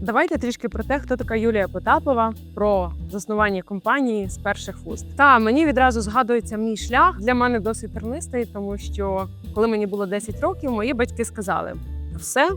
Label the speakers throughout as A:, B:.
A: Давайте трішки про те, хто така Юлія Потапова, про заснування компанії з перших вуст. Та мені відразу згадується мій шлях для мене досить тернистий, тому що коли мені було 10 років, мої батьки сказали: все,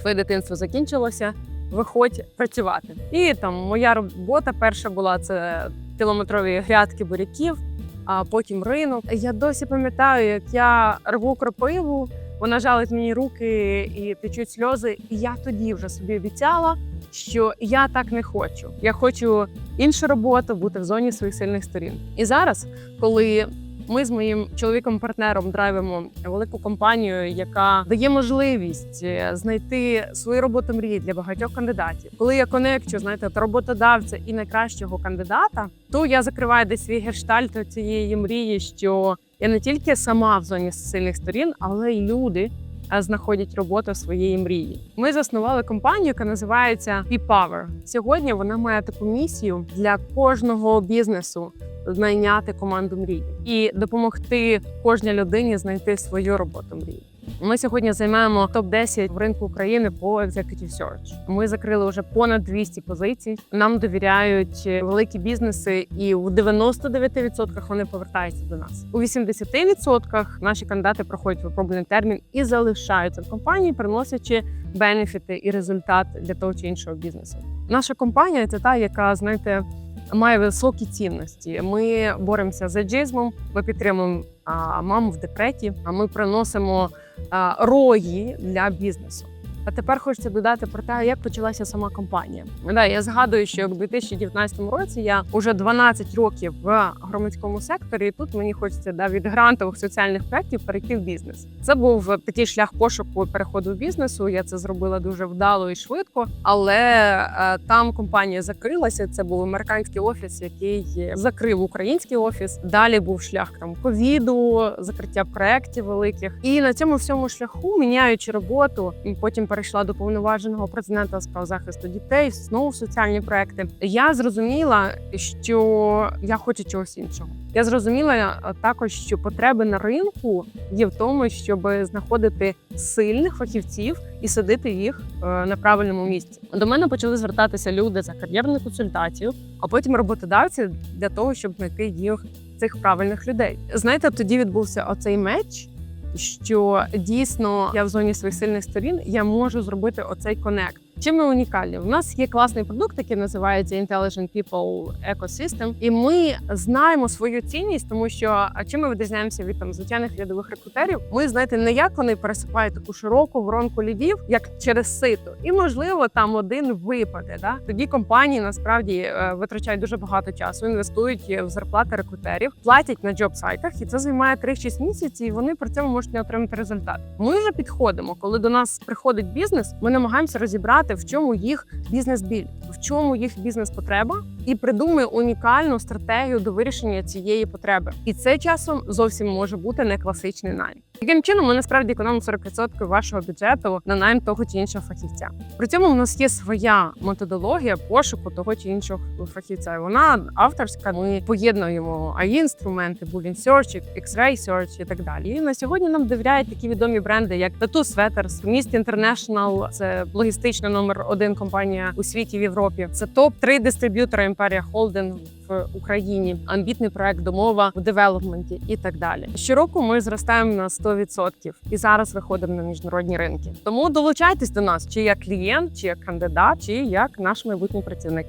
A: твоє дитинство закінчилося, виходь працювати. І там моя робота перша була це кілометрові грядки буряків, а потім ринок. Я досі пам'ятаю, як я рву кропиву. Вона жалить мені руки і течуть сльози. І я тоді вже собі обіцяла, що я так не хочу. Я хочу іншу роботу, бути в зоні своїх сильних сторін. І зараз, коли ми з моїм чоловіком-партнером драйвимо велику компанію, яка дає можливість е, знайти свою роботу мрії для багатьох кандидатів. Коли я конекчу, знаєте, от роботодавця і найкращого кандидата, то я закриваю десь свій гештальт цієї мрії, що я не тільки сама в зоні сильних сторін, але й люди. е, Знаходять роботу своєї мрії. Ми заснували компанію, яка називається P-Power. Сьогодні вона має таку місію для кожного бізнесу знайняти команду мрії і допомогти кожній людині знайти свою роботу мрії. Ми сьогодні займаємо топ 10 в ринку України по Executive Search. Ми закрили вже понад 200 позицій. Нам довіряють великі бізнеси, і у 99% вони повертаються до нас. У 80% наші кандидати проходять випробуваний термін і залишаються в компанії, приносячи бенефіти і результат для того чи іншого бізнесу. Наша компанія це та, яка знаєте. Має високі цінності. Ми боремося з еджизмом, ми підтримуємо маму в декреті, а ми приносимо рої для бізнесу. А тепер хочеться додати про те, як почалася сама компанія. Да, я згадую, що в 2019 році я вже 12 років в громадському секторі. І тут мені хочеться да, від грантових соціальних проєктів перейти в бізнес. Це був такий шлях пошуку переходу в бізнесу. Я це зробила дуже вдало і швидко, але е, там компанія закрилася. Це був американський офіс, який закрив український офіс. Далі був шлях там ковіду, закриття проєктів великих. І на цьому всьому шляху, міняючи роботу, потім перейшла до повноваженого президента з прав захисту дітей, знову соціальні проекти. Я зрозуміла, що я хочу чогось іншого. Я зрозуміла е, також, що потреби на ринку є в тому, щоб знаходити сильних фахівців і садити їх е, на правильному місці. До мене почали звертатися люди за кар'єрну консультацію, а потім роботодавці для того, щоб знайти їх цих правильних людей. Знаєте, тоді відбувся оцей меч. Що дійсно я в зоні своїх сильних сторін я можу зробити оцей конект. Чим ми унікальні? У нас є класний продукт, який називається Intelligent People Ecosystem, і ми знаємо свою цінність, тому що а чим ми відрізняємося від там звичайних рядових рекрутерів? Ми знаєте, не як вони пересипають таку широку воронку лідів, як через сито, і можливо там один випаде. Да? Тоді компанії насправді е, витрачають дуже багато часу, інвестують в зарплати рекрутерів, платять на джоб-сайтах, і це займає 3-6 місяців. І вони при цьому можуть не отримати результат. Ми вже підходимо, коли до нас приходить бізнес. Ми намагаємося розібрати, в чому їх бізнес-біль, чому їх бізнес-потреба, і придумує унікальну стратегію до вирішення цієї потреби. І це часом зовсім може бути не класичний найм. Таким чином, ми насправді економимо 40% вашого бюджету на найм того чи іншого фахівця. При цьому у нас є своя методологія пошуку того чи іншого фахівця. Вона авторська. Ми поєднуємо ai інструменти, Boolean Search, X-Ray Search і так далі. І на сьогодні нам довіряють такі відомі бренди, як Tattoo Sweaters, Mist International, це логістична номер один компанія у світі в Європі. Це топ 3 дистриб'ютора Імперія Холдинг в Україні, амбітний проект домова в девелопменті і так далі. Щороку ми зростаємо на 100% і зараз виходимо на міжнародні ринки. Тому долучайтесь до нас, чи як клієнт, чи як кандидат, чи як наш майбутній працівник.